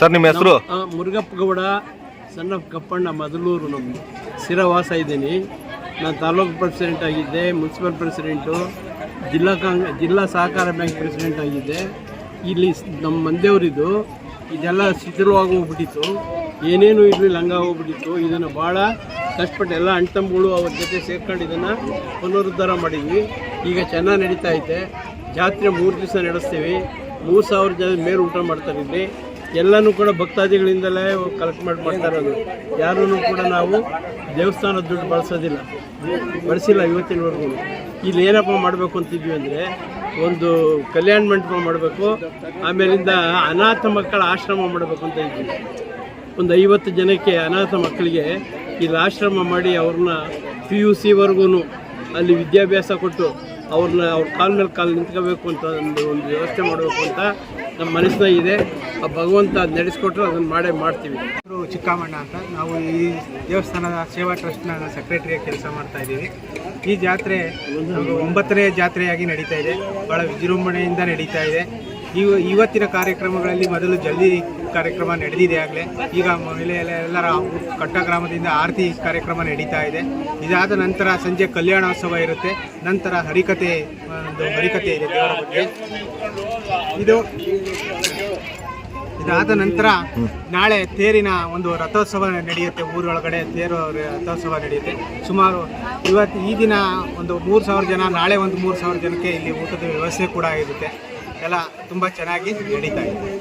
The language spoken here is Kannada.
ಸರ್, ನಿಮ್ಮ ಹೆಸರು? ಮುರುಗಪ್ಪ ಗೌಡ ಸಣ್ಣ ಕಪ್ಪಣ್ಣ ಮದಲೂರು ನಮ್ಮ ಸ್ಥಿರವಾಸ ಇದ್ದೀನಿ. ನಾನು ತಾಲೂಕು ಪ್ರೆಸಿಡೆಂಟ್ ಆಗಿದ್ದೆ ಮುನ್ಸಿಪಲ್ ಪ್ರೆಸಿಡೆಂಟು ಜಿಲ್ಲಾ ಕಾಂಗ್, ಜಿಲ್ಲಾ ಸಹಕಾರ ಬ್ಯಾಂಕ್ ಪ್ರೆಸಿಡೆಂಟ್ ಆಗಿದ್ದೆ. ಇಲ್ಲಿ ನಮ್ಮ ಮಂದೆಯವರಿದ್ದು ಇದೆಲ್ಲ ಶಿಥಿಲವಾಗಿ ಹೋಗ್ಬಿಟ್ಟಿತ್ತು. ಏನೇನು ಇರಲಿಲ್ಲ ಲಂಗ ಹೋಗ್ಬಿಟ್ಟಿತ್ತು. ಇದನ್ನು ಭಾಳ ಕಷ್ಟಪಟ್ಟು ಎಲ್ಲ ಅಣ್ತಂಬುಗಳು ಅವ್ರ ಜೊತೆ ಸೇರ್ಕೊಂಡು ಇದನ್ನು ಪುನರುದ್ಧಾರ ಮಾಡಿದ್ವಿ. ಈಗ ಚೆನ್ನಾಗಿ ನಡೀತಾ ಐತೆ. ಜಾತ್ರೆ ಮೂರು ದಿವಸ ನಡೆಸ್ತೀವಿ. ಮೂರು ಸಾವಿರ ಜನ ಮೇಲೆ ಊಟ ಮಾಡ್ತಾರೆ ಇಲ್ಲಿ. ಎಲ್ಲನೂ ಕೂಡ ಭಕ್ತಾದಿಗಳಿಂದಲೇ ಕಲೆಕ್ಟ್ ಮಾಡಿ ಮಾಡ್ತಾ ಇರೋದು ಯಾರೂ ಕೂಡ ನಾವು ದೇವಸ್ಥಾನದ ದುಡ್ಡು ಬಳಸೋದಿಲ್ಲ. ಬಳಸಿಲ್ಲ ಇವತ್ತಿನವರೆಗೂ ಇಲ್ಲಿ ಏನಪ್ಪ ಮಾಡಬೇಕು ಅಂತಿದ್ವಿ ಅಂದರೆ, ಒಂದು ಕಲ್ಯಾಣ ಮಂಟಪ ಮಾಡಬೇಕು, ಆಮೇಲಿಂದ ಅನಾಥ ಮಕ್ಕಳ ಆಶ್ರಮ ಮಾಡಬೇಕು ಅಂತ ಇದ್ವಿ. ಒಂದು ಐವತ್ತು ಜನಕ್ಕೆ ಅನಾಥ ಮಕ್ಕಳಿಗೆ ಇಲ್ಲಿ ಆಶ್ರಮ ಮಾಡಿ ಅವ್ರನ್ನ ಪಿ ಯು ಸಿವರೆಗೂ ಅಲ್ಲಿ ವಿದ್ಯಾಭ್ಯಾಸ ಕೊಟ್ಟು ಅವ್ರನ್ನ ಅವ್ರ ಕಾಲ ಮೇಲೆ ಕಾಲು ನಿಂತ್ಕೋಬೇಕು ಅಂತ ಒಂದು ಒಂದು ವ್ಯವಸ್ಥೆ ಮಾಡಬೇಕು ಅಂತ ನಮ್ಮ ಮನಸ್ಸಿನ ಇದೆ. ಆ ಭಗವಂತ ನಡೆಸ್ಕೊಟ್ರು ಅದನ್ನು ಮಾಡೇ ಮಾಡ್ತೀವಿ. ಅವರು ಚಿಕ್ಕಮ್ಮಣ್ಣ ಅಂತ. ನಾವು ಈ ದೇವಸ್ಥಾನದ ಸೇವಾ ಟ್ರಸ್ಟ್ನ ಸೆಕ್ರೆಟರಿಯಾಗಿ ಕೆಲಸ ಮಾಡ್ತಾ ಇದ್ದೀವಿ. ಈ ಜಾತ್ರೆ ಒಂಬತ್ತನೇ ಜಾತ್ರೆಯಾಗಿ ನಡೀತಾ ಇದೆ. ಭಾಳ ವಿಜೃಂಭಣೆಯಿಂದ ನಡೀತಾ ಇದೆ. ಇವ ಇವತ್ತಿನ ಕಾರ್ಯಕ್ರಮಗಳಲ್ಲಿ ಮೊದಲು ಜಲ್ದಿ ಕಾರ್ಯಕ್ರಮ ನಡೆದಿದೆ ಆಗಲೇ. ಈಗ ಮಹಿಳೆಯರೆಲ್ಲರ ಕಟ್ಟ ಗ್ರಾಮದಿಂದ ಆರತಿ ಕಾರ್ಯಕ್ರಮ ನಡೀತಾ ಇದೆ. ಇದಾದ ನಂತರ ಸಂಜೆ ಕಲ್ಯಾಣೋತ್ಸವ ಇರುತ್ತೆ. ನಂತರ ಹರಿಕತೆ, ಒಂದು ಹರಿಕತೆ ಇದೆ ದೇವರ ಬಗ್ಗೆ. ಇದು ಇದಾದ ನಂತರ ನಾಳೆ ತೇರಿನ ಒಂದು ರಥೋತ್ಸವ ನಡೆಯುತ್ತೆ. ಊರೊಳಗಡೆ ತೇರು ರಥೋತ್ಸವ ನಡೆಯುತ್ತೆ. ಸುಮಾರು ಇವತ್ತು ಈ ದಿನ ಒಂದು ಮೂರು ಸಾವಿರ ಜನ, ನಾಳೆ ಒಂದು ಮೂರು ಸಾವಿರ ಜನಕ್ಕೆ ಇಲ್ಲಿ ಊಟದ ವ್ಯವಸ್ಥೆ ಕೂಡ ಇರುತ್ತೆ. ಎಲ್ಲ ತುಂಬ ಚೆನ್ನಾಗಿ ನಡೀತಾ ಇದೆ.